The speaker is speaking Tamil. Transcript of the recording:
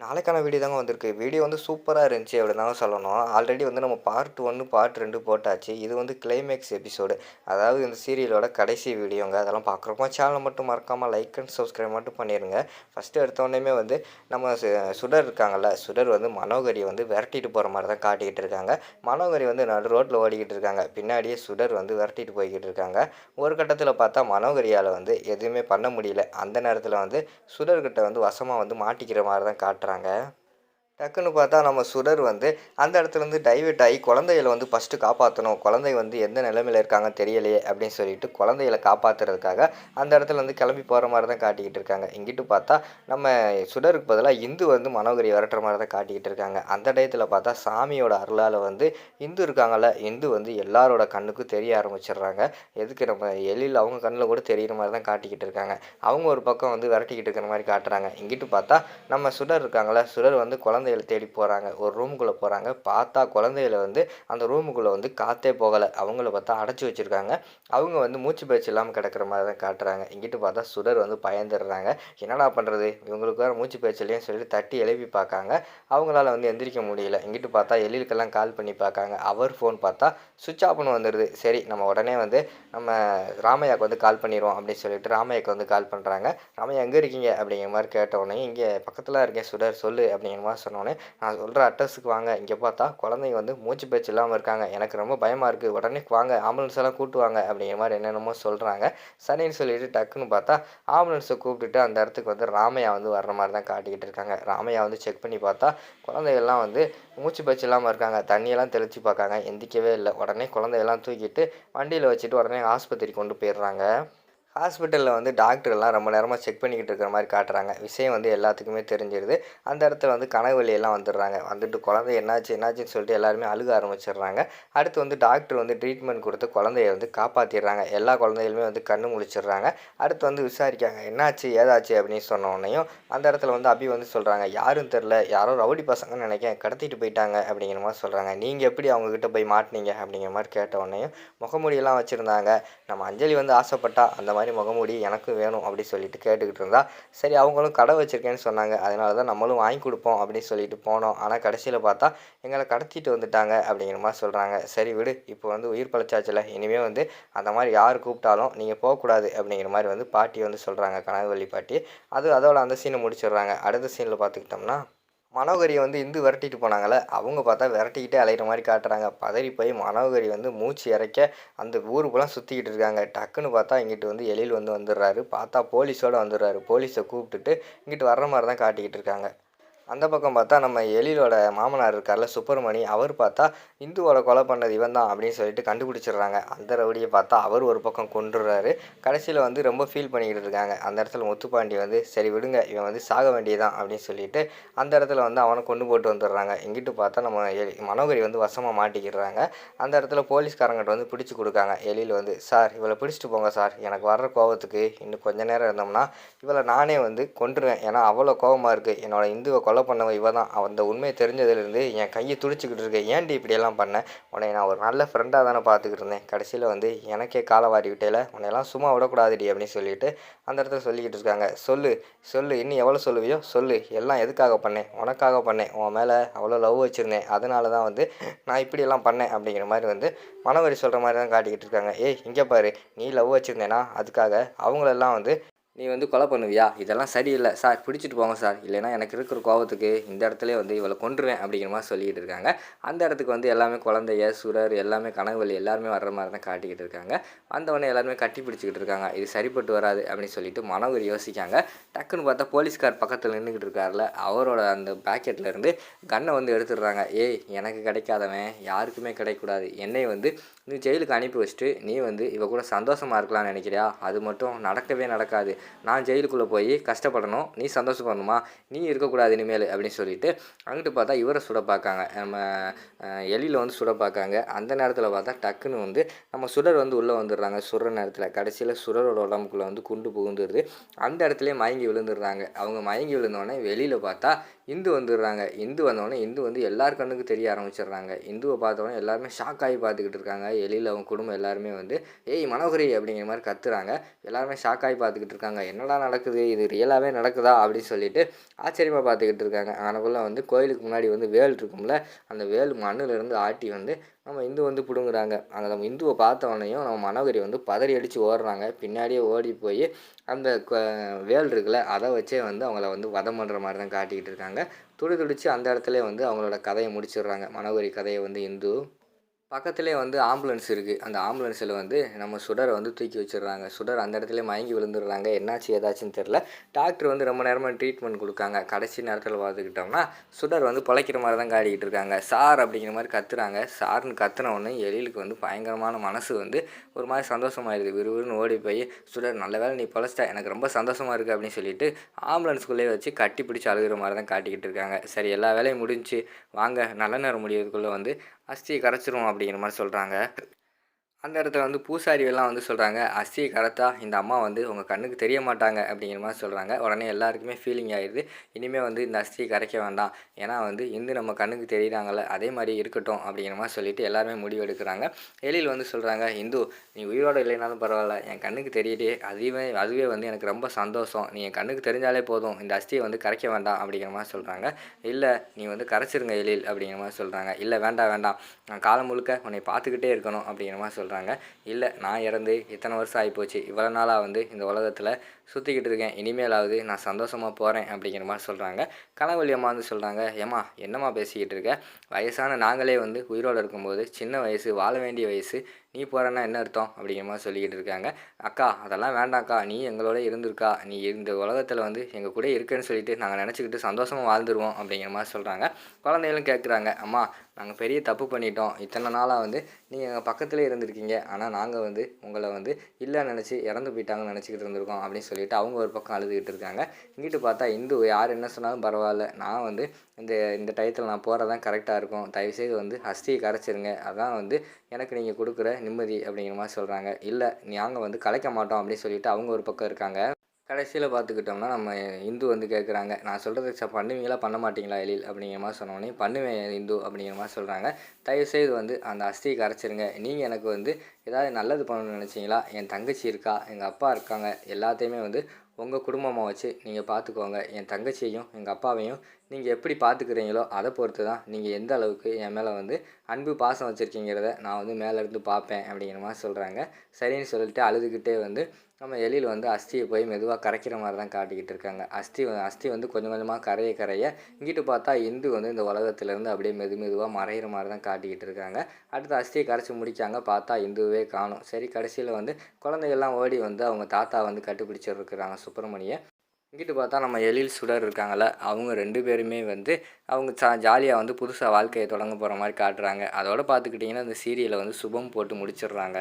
நாளைக்கான வீடியோ தாங்க வந்திருக்கு. வீடியோ வந்து சூப்பராக இருந்துச்சு அப்படின்னு சொல்லணும். ஆல்ரெடி வந்து நம்ம பார்ட் ஒன்று பார்ட் ரெண்டு போட்டாச்சு. இது வந்து கிளைமேக்ஸ் எபிசோடு அதாவது இந்த சீரியலோட கடைசி வீடியோங்க. அதெல்லாம் பார்க்குறப்போ சேனலை மட்டும் மறக்காமல் லைக் அண்ட் சப்ஸ்கிரைப் மட்டும் பண்ணிடுங்க ஃபஸ்ட்டு எடுத்தோடனே வந்து நம்ம சு- சுடர் இருக்காங்கல்ல சுடர் வந்து மனோகரியை வந்து விரட்டிட்டு போகிற மாதிரி தான் காட்டிக்கிட்டு இருக்காங்க. மனோகரி வந்து நடு ரோட்டில் ஓடிக்கிட்டு இருக்காங்க. பின்னாடியே சுடர் வந்து விரட்டிட்டு போய்கிட்டு இருக்காங்க. ஒரு கட்டத்தில் பார்த்தா மனோகரியால் வந்து எதுவுமே பண்ண முடியல. அந்த நேரத்தில் வந்து சுடர்கிட்ட வந்து வசமாக வந்து மாட்டிக்கிற மாதிரி தான் காட்டுறாங்க. காட்டுறாங்க டக்குன்னு பார்த்தா நம்ம சுடர் வந்து அந்த இடத்துலேருந்து டைவெர்ட் ஆகி குழந்தைகளை வந்து ஃபஸ்ட்டு காப்பாற்றணும் குழந்தை வந்து எந்த நிலைமையில் இருக்காங்க தெரியலையே அப்படின்னு சொல்லிட்டு குழந்தைகளை காப்பாற்றுறதுக்காக அந்த இடத்துல வந்து கிளம்பி போகிற மாதிரி தான் காட்டிக்கிட்டு இருக்காங்க. இங்கிட்டு பார்த்தா நம்ம சுடருக்கு பதிலாக இந்து வந்து மனோகரி விரட்டுற மாதிரி தான் காட்டிக்கிட்டு இருக்காங்க. அந்த டயத்தில் பார்த்தா சாமியோட அருளால் வந்து இந்து இருக்காங்கல்ல இந்து வந்து எல்லாரோட கண்ணுக்கும் தெரிய ஆரம்பிச்சிடுறாங்க. எதுக்கு நம்ம எழில் அவங்க கண்ணில் கூட தெரியிற மாதிரி தான் காட்டிக்கிட்டு இருக்காங்க. அவங்க ஒரு பக்கம் வந்து விரட்டிக்கிட்டு இருக்கிற மாதிரி காட்டுறாங்க. இங்கிட்டு பார்த்தா நம்ம சுடர் இருக்காங்களே சுடர் வந்து குழந்தைகளை தேடி போகிறாங்க ஒரு ரூமுக்குள்ளே போகிறாங்க பார்த்தா குழந்தைகளை வந்து அந்த ரூமுக்குள்ளே வந்து காற்றே போகலை. அவங்கள பார்த்தா அடைச்சி வச்சுருக்காங்க. அவங்க வந்து மூச்சு பயிற்சி இல்லாமல் கிடக்கிற மாதிரி தான் காட்டுறாங்க. இங்கிட்டு பார்த்தா சுடர் வந்து பயந்துடுறாங்க. என்னடா பண்ணுறது இவங்களுக்கு வேறு மூச்சு பயிற்சி சொல்லிட்டு தட்டி எழுப்பி பார்க்காங்க. அவங்களால வந்து எந்திரிக்க முடியல. இங்கிட்டு பார்த்தா எழிலுக்கெல்லாம் கால் பண்ணி பார்க்காங்க. அவர் ஃபோன் பார்த்தா சுவிட்ச் ஆஃப்னு வந்துடுது சரி நம்ம உடனே வந்து நம்ம ராமையாக்கு வந்து கால் பண்ணிடுவோம் அப்படின்னு சொல்லிட்டு ராமையாக்கு வந்து கால் பண்ணுறாங்க ராமையா எங்கே இருக்கீங்க? அப்படிங்கிற மாதிரி கேட்ட உடனே இங்கே பக்கத்தில் இருக்கேன் சுடர் சொல்லு அப்படிங்கிற மாதிரி சொன்னோடனே நான் சொல்கிற அட்ரஸுக்கு வாங்க. இங்கே பார்த்தா குழந்தைங்க வந்து மூச்சு பேச்சு இல்லாமல் இருக்காங்க. எனக்கு ரொம்ப பயமாக இருக்குது உடனே வாங்க ஆம்புலன்ஸ் எல்லாம் வாங்க அப்படிங்கிற மாதிரி என்னென்னமோ சொல்கிறாங்க சரின்னு சொல்லிட்டு டக்குன்னு பார்த்தா ஆம்புலன்ஸை கூப்பிட்டுட்டு அந்த இடத்துக்கு வந்து ராமையா வந்து வர்ற மாதிரி தான் காட்டிக்கிட்டு இருக்காங்க. ராமையா வந்து செக் பண்ணி பார்த்தா குழந்தைகள்லாம் வந்து மூச்சு பேச்சு இல்லாமல் இருக்காங்க. தண்ணியெல்லாம் தெளித்து பார்க்காங்க. எந்திக்கவே இல்லை. உடனே குழந்தையெல்லாம் தூக்கிட்டு வண்டியில் வச்சுட்டு உடனே ஆஸ்பத்திரி கொண்டு போயிடுறாங்க. ஹாஸ்பிட்டலில் வந்து டாக்டர்லாம் ரொம்ப நேரமாக செக் பண்ணிக்கிட்டு இருக்கிற மாதிரி காட்டுறாங்க. விஷயம் வந்து எல்லாத்துக்குமே தெரிஞ்சிருது. அந்த இடத்துல வந்து கனவு வழியெல்லாம் வந்துடுறாங்க. வந்துட்டு குழந்தை என்னாச்சு என்னாச்சுன்னு சொல்லிட்டு எல்லாருமே அழுக ஆரம்பிச்சிடுறாங்க. அடுத்து வந்து டாக்டர் வந்து ட்ரீட்மெண்ட் கொடுத்து குழந்தைய வந்து காப்பாற்றிடுறாங்க எல்லா குழந்தைகளுமே வந்து கண்ணு முழிச்சிடுறாங்க. அடுத்து வந்து விசாரிக்காங்க என்னாச்சு ஏதாச்சு? அப்படின்னு சொன்னோடனையும் அந்த இடத்துல வந்து அபி வந்து சொல்கிறாங்க யாரும் தெரில யாரோ ரவுடி பசங்கன்னு நினைக்கிறேன். கடத்திட்டு போயிட்டாங்க. அப்படிங்கிற மாதிரி சொல்கிறாங்க நீங்கள் எப்படி அவங்கக்கிட்ட போய் மாட்டினீங்க? அப்படிங்கிற மாதிரி கேட்ட உடனேயும் முகமூடியெல்லாம் வச்சுருந்தாங்க. நம்ம அஞ்சலி வந்து ஆசைப்பட்டா அந்த மாதிரி முகமூடி எனக்கும் வேணும் அப்படி சொல்லிட்டு கேட்டுக்கிட்டு இருந்தா சரி அவங்களும் கடை வச்சுருக்கேன்னு சொன்னாங்க. அதனால தான் நம்மளும் வாங்கி கொடுப்போம் அப்படின்னு சொல்லிட்டு போனோம். ஆனால் கடைசியில் பார்த்தா எங்களை கடத்திட்டு வந்துட்டாங்க அப்படிங்கிற மாதிரி சொல்கிறாங்க சரி விடு. இப்போ வந்து உயிர் பழச்சாச்சில். இனிமேல் வந்து அந்த மாதிரி யார் கூப்பிட்டாலும் நீங்கள் போகக்கூடாது அப்படிங்கிற மாதிரி வந்து பாட்டி வந்து சொல்கிறாங்க கனகவள்ளி பாட்டி. அது அதோட அந்த சீனை முடிச்சிடுறாங்க. அடுத்த சீனில் பார்த்துக்கிட்டோம்னா மனோகரியை வந்து இந்து விரட்டிட்டு போனாங்கள அவங்க பார்த்தா விரட்டிக்கிட்டே அலையிற மாதிரி காட்டுறாங்க. பதறி போய் மனோகரி வந்து மூச்சு இறைக்க அந்த ஊருக்குலாம் சுற்றிக்கிட்டு இருக்காங்க. டக்குன்னு பார்த்தா இங்கிட்டு வந்து எழில் வந்து வந்துடுறாரு. பார்த்தா போலீஸோடு வந்துடுறாரு. போலீஸை கூப்பிட்டுட்டு இங்கிட்டு வர்ற மாதிரி தான் காட்டிக்கிட்டு இருக்காங்க. அந்த பக்கம் பார்த்தா நம்ம எழிலோட மாமனார் இருக்கார்ல சுப்பிரமணி அவர் பார்த்தா இந்துவோட கொலை பண்ணது இவன் தான் அப்படின்னு சொல்லிட்டு கண்டுபிடிச்சிடுறாங்க. அந்த ரவுடியை பார்த்தா அவர் ஒரு பக்கம் கொண்டுடுறாரு கடைசியில் வந்து ரொம்ப ஃபீல் பண்ணிக்கிட்டு இருக்காங்க. அந்த இடத்துல முத்துப்பாண்டி வந்து சரி விடுங்க இவன் வந்து சாக வேண்டியதான் அப்படின்னு சொல்லிட்டு அந்த இடத்துல வந்து அவனை கொண்டு போட்டு வந்துடுறாங்க. இங்கிட்டு பார்த்தா நம்ம எலி- மனோகரி வந்து வசமாக மாட்டிக்கிறாங்க. அந்த இடத்துல போலீஸ்காரங்கிட்ட வந்து பிடிச்சி கொடுக்காங்க. எழில் வந்து சார் இவளை பிடிச்சிட்டு போங்க சார். எனக்கு வர்ற கோவத்துக்கு இன்னும் கொஞ்ச நேரம் இருந்தோம்னா இவளை நானே வந்து கொண்டுருவேன் ஏன்னா அவ்வளோ கோவமாக இருக்குது என்னோட இந்துவை கொலை பண்ணவ இவ தான் அந்த உண்மையை தெரிஞ்சதுலேருந்து என் கையை துடிச்சிக்கிட்டு இருக்கேன் ஏன்டி இப்படியெல்லாம் பண்ண? உன்னை நான் ஒரு நல்ல ஃப்ரெண்டாக தானே பார்த்துக்கிட்டு இருந்தேன். கடைசியில் வந்து எனக்கே காலை வாரி விட்டேல. உன்னையெல்லாம் சும்மா விடக்கூடாதுடி அப்படின்னு சொல்லிட்டு அந்த இடத்துல சொல்லிக்கிட்டு இருக்காங்க. சொல்லு சொல்லு இன்னும் எவ்வளோ சொல்லுவியோ சொல்லு. எல்லாம் எதுக்காக பண்ணேன்? உனக்காக பண்ணேன். உன் மேலே அவ்வளோ லவ் வச்சுருந்தேன். அதனால தான் வந்து நான் இப்படியெல்லாம் பண்ணேன் அப்படிங்கிற மாதிரி வந்து மனவரி சொல்கிற மாதிரி தான் காட்டிக்கிட்டு இருக்காங்க. ஏய் இங்கே பாரு. நீ லவ் வச்சுருந்தேனா? அதுக்காக அவங்களெல்லாம் வந்து நீ வந்து கொலை பண்ணுவியா? இதெல்லாம் சரியில்லை. சார் பிடிச்சிட்டு போங்க சார். இல்லைன்னா எனக்கு இருக்கிற கோவத்துக்கு இந்த இடத்துல வந்து இவளை கொன்றுவேன் அப்படிங்கிற மாதிரி சொல்லிக்கிட்டு இருக்காங்க. அந்த இடத்துக்கு வந்து எல்லாமே குழந்தைய சுரர் எல்லாமே கனவுகள் எல்லாருமே வர்ற மாதிரி தான் காட்டிக்கிட்டு இருக்காங்க. வந்தவொடனே எல்லாருமே கட்டி பிடிச்சிக்கிட்டு இருக்காங்க. இது சரிப்பட்டு வராது அப்படின்னு சொல்லிட்டு மனோகர் யோசிக்காங்க. டக்குன்னு பார்த்தா போலீஸ்கார் பக்கத்தில் நின்றுக்கிட்டு இருக்கார்ல. அவரோட அந்த பேக்கெட்லேருந்து கண்ணை வந்து எடுத்துடுறாங்க. ஏய் எனக்கு கிடைக்காதவன். யாருக்குமே கிடைக்கக்கூடாது. என்னை வந்து நீ ஜெயிலுக்கு அனுப்பி வச்சுட்டு நீ வந்து இவ கூட சந்தோஷமாக இருக்கலாம்னு நினைக்கிறியா? அது மட்டும் நடக்கவே நடக்காது. நான் ஜெயிலுக்குள்ளே போய் கஷ்டப்படணும் நீ சந்தோஷப்படணுமா? நீ இருக்கக்கூடாது இனிமேல் அப்படின்னு சொல்லிட்டு அங்கிட்டு பார்த்தா இவரை சுட பார்க்காங்க. நம்ம எலியில் வந்து சுட பார்க்காங்க. அந்த நேரத்தில் பார்த்தா டக்குன்னு வந்து நம்ம சுடர் வந்து உள்ளே வந்துடுறாங்க. சுடுற நேரத்தில் கடைசியில் சுடரோட உடம்புக்குள்ளே வந்து குண்டு புகுந்துடுது அந்த இடத்துலயே மயங்கி விழுந்துடுறாங்க. அவங்க மயங்கி விழுந்தோடனே வெளியில் பார்த்தா இந்து வந்துடுறாங்க. இந்து வந்தோடனே இந்து வந்து எல்லார் கண்ணுக்கு தெரிய ஆரம்பிச்சிடுறாங்க. இந்துவை பார்த்தோன்னே எல்லாருமே ஷாக் ஆகி பார்த்துக்கிட்டு இருக்காங்க. எலியில் அவங்க குடும்பம் எல்லாருமே வந்து ஏய் மனோகரி அப்படிங்கிற மாதிரி கத்துறாங்க. எல்லாருமே ஷாக்காகி பார்த்துக்கிட்டு இருக்காங்க. என்னடா நடக்குது? இது ரியலாகவே நடக்குதா? அப்படின்னு சொல்லிட்டு ஆச்சரியமாக பார்த்துக்கிட்டு இருக்காங்க. ஆனக்குள்ளே வந்து கோயிலுக்கு முன்னாடி வந்து வேல் இருக்கும்ல அந்த வேல் மண்ணிலிருந்து ஆட்டி வந்து நம்ம இந்து வந்து பிடுங்குறாங்க. அந்த நம்ம இந்துவை பார்த்தவனையும் நம்ம மனோகரி வந்து பதறி அடித்து ஓடுறாங்க. பின்னாடியே ஓடி போய் அந்த க- வேல் இருக்குல்ல அதை வச்சே வந்து அவங்கள வந்து வதம் பண்ணுற மாதிரி தான் காட்டிக்கிட்டு இருக்காங்க. துடி துடித்து அந்த இடத்துல வந்து அவங்களோட கதையை முடிச்சிடுறாங்க. மனோகரி கதையை வந்து இந்து பக்கத்துலேயே வந்து ஆம்புலன்ஸ் இருக்குது அந்த ஆம்புலன்ஸில் வந்து நம்ம சுடரை வந்து தூக்கி வச்சிடுறாங்க. சுடர் அந்த இடத்துல மயங்கி விழுந்துடுறாங்க. என்னாச்சு ஏதாச்சுன்னு தெரில டாக்டர் வந்து ரொம்ப நேரமாக ட்ரீட்மெண்ட் கொடுக்காங்க. கடைசி நேரத்தில் பார்த்துக்கிட்டோம்னா சுடர் வந்து பிழைக்கிற மாதிரி தான் காட்டிக்கிட்டு இருக்காங்க. சார் அப்படிங்கிற மாதிரி கத்துறாங்க. சார்னு கத்துன உடனே எழிலுக்கு வந்து பயங்கரமான மனசு வந்து ஒரு மாதிரி சந்தோஷமாயிருது விறுவிறுன்னு ஓடி போய் சுடர் நல்ல வேளை நீ பிழைச்சிட்ட. எனக்கு ரொம்ப சந்தோஷமாக இருக்குது அப்படின்னு சொல்லிட்டு ஆம்புலன்ஸ்குள்ளேயே வச்சு கட்டி பிடிச்சி அழுகிற மாதிரி தான் காட்டிக்கிட்டு இருக்காங்க. சரி எல்லா வேலையும் முடிஞ்சு வாங்க நல்ல நேரம் முடியறதுக்குள்ளே வந்து அஸ்தியை கரைச்சிரும் அப்படிங்கிற மாதிரி சொல்கிறாங்க அந்த இடத்துல வந்து பூசாரி எல்லாம் வந்து சொல்கிறாங்க அஸ்தியை கரத்தா இந்த அம்மா வந்து உங்கள் கண்ணுக்கு தெரிய மாட்டாங்க அப்படிங்கிற மாதிரி சொல்கிறாங்க உடனே எல்லாருக்குமே ஃபீலிங் ஆயிடுது. இனிமேல் வந்து இந்த அஸ்தியை கரைக்க வேண்டாம். ஏன்னா வந்து இந்து நம்ம கண்ணுக்கு தெரியுறாங்கல்ல அதே மாதிரி இருக்கட்டும் அப்படிங்கிற மாதிரி சொல்லிட்டு எல்லாருமே முடிவு எடுக்கிறாங்க. எழில் வந்து சொல்கிறாங்க இந்து நீ உயிரோடு இல்லைனாலும் பரவாயில்ல. என் கண்ணுக்கு தெரியுதே அதுவே அதுவே வந்து எனக்கு ரொம்ப சந்தோஷம். நீ என் கண்ணுக்கு தெரிஞ்சாலே போதும். இந்த அஸ்தியை வந்து கரைக்க வேண்டாம் அப்படிங்கிற மாதிரி சொல்கிறாங்க இல்லை நீ வந்து கரைச்சிருங்க எழில் அப்படிங்கிற மாதிரி சொல்கிறாங்க இல்லை வேண்டாம் வேண்டாம். நான் காலம் முழுக்க உன்னை பார்த்துக்கிட்டே இருக்கணும் அப்படிங்கிற மாதிரி சொல்கிறாங்க இல்லை நான் இறந்து இத்தனை வருஷம் ஆகிப்போச்சு இவ்வளோ நாளாக வந்து இந்த உலகத்தில் சுற்றிக்கிட்டு இருக்கேன். இனிமேலாவது நான் சந்தோஷமாக போகிறேன் அப்படிங்கிற மாதிரி சொல்கிறாங்க கனவழி அம்மா வந்து சொல்கிறாங்க ஏம்மா என்னம்மா பேசிக்கிட்டு இருக்க? வயசான நாங்களே வந்து உயிரோடு இருக்கும்போது சின்ன வயசு வாழ வேண்டிய வயசு நீ போகிறேன்னா என்ன அர்த்தம்? அப்படிங்கிற மாதிரி சொல்லிக்கிட்டு இருக்காங்க. அக்கா அதெல்லாம் வேண்டாம்க்கா. நீ எங்களோட இருந்திருக்கா. நீ இந்த உலகத்தில் வந்து எங்கள் கூட இருக்கேன்னு சொல்லிட்டு நாங்கள் நினச்சிக்கிட்டு சந்தோஷமாக வாழ்ந்துருவோம் அப்படிங்கிற மாதிரி சொல்கிறாங்க குழந்தைகளும் கேட்குறாங்க அம்மா நாங்கள் பெரிய தப்பு பண்ணிட்டோம். இத்தனை நாளாக வந்து நீங்கள் எங்கள் பக்கத்துலேயே இருந்திருக்கீங்க. ஆனால் நாங்கள் வந்து உங்களை வந்து இல்லை நினச்சி இறந்து போயிட்டாங்கன்னு நினச்சிக்கிட்டு இருந்திருக்கோம் அப்படின்னு சொல்லிட்டு அவங்க ஒரு பக்கம் அழுதுகிட்டு இருக்காங்க. இங்கிட்டு பார்த்தா இந்து யார் என்ன சொன்னாலும் பரவாயில்ல. நான் வந்து இந்த இந்த டயத்தில் நான் போகிறது தான் கரெக்டாக இருக்கும். தயவுசெய்து வந்து அஸ்தியை கரைச்சிருங்க. அதான் வந்து எனக்கு நீங்கள் கொடுக்குற நிம்மதி அப்படிங்கிற மாதிரி சொல்கிறாங்க இல்லை நாங்கள் வந்து கலைக்க மாட்டோம் அப்படின்னு சொல்லிட்டு அவங்க ஒரு பக்கம் இருக்காங்க. கடைசியில் பார்த்துக்கிட்டோம்னா நம்ம இந்து வந்து கேட்குறாங்க நான் சொல்கிறது ச பண்ணுவீங்களா பண்ண மாட்டீங்களா எழில்? அப்படிங்கிற மாதிரி சொன்னோடனே பண்ணுவேன் இந்து அப்படிங்கிற மாதிரி சொல்கிறாங்க தயவுசெய்து வந்து அந்த அஸ்தியை கரைச்சிருங்க. நீங்கள் எனக்கு வந்து ஏதாவது நல்லது பண்ணணும்னு நினச்சிங்களா? என் தங்கச்சி இருக்கா? எங்கள் அப்பா இருக்காங்க. எல்லாத்தையுமே வந்து உங்கள் குடும்பமாக வச்சு நீங்கள் பார்த்துக்கோங்க. என் தங்கச்சியையும் எங்கள் அப்பாவையும் நீங்கள் எப்படி பார்த்துக்கிறீங்களோ அதை பொறுத்து தான் நீங்கள் எந்த அளவுக்கு என் மேலே வந்து அன்பு பாசம் வச்சுருக்கீங்கிறத நான் வந்து மேலே இருந்து பார்ப்பேன் அப்படிங்கிற மாதிரி சொல்கிறாங்க சரின்னு சொல்லிட்டு அழுதுகிட்டே வந்து நம்ம எலியில் வந்து அஸ்தியை போய் மெதுவாக கரைக்கிற மாதிரி தான் காட்டிக்கிட்டு இருக்காங்க. அஸ்தி வ- அஸ்தி வந்து கொஞ்சம் கொஞ்சமாக கரைய கரைய இங்கிட்டு பார்த்தா இந்து வந்து இந்த உலகத்துலேருந்து அப்படியே மெது மெதுவாக மறையிற மாதிரி தான் காட்டிக்கிட்டு இருக்காங்க. அடுத்து அஸ்தியை கரைச்சி முடிக்காங்க பார்த்தா இந்துவே காணும். சரி கடைசியில் வந்து குழந்தைகள்லாம் ஓடி வந்து அவங்க தாத்தா வந்து கட்டுப்பிடிச்சிருக்கிறாங்க சுப்பிரமணியை. இங்கிட்டு பார்த்தா நம்ம எழில் சுடர் இருக்காங்கள்ல அவங்க ரெண்டு பேருமே வந்து அவங்க சா ஜாலியாக வந்து புதுசாக வாழ்க்கையை தொடங்க போகிற மாதிரி காட்டுறாங்க. அதோட பார்த்துக்கிட்டிங்கன்னா இந்த சீரியலை வந்து சுபம் போட்டு முடிச்சிடுறாங்க.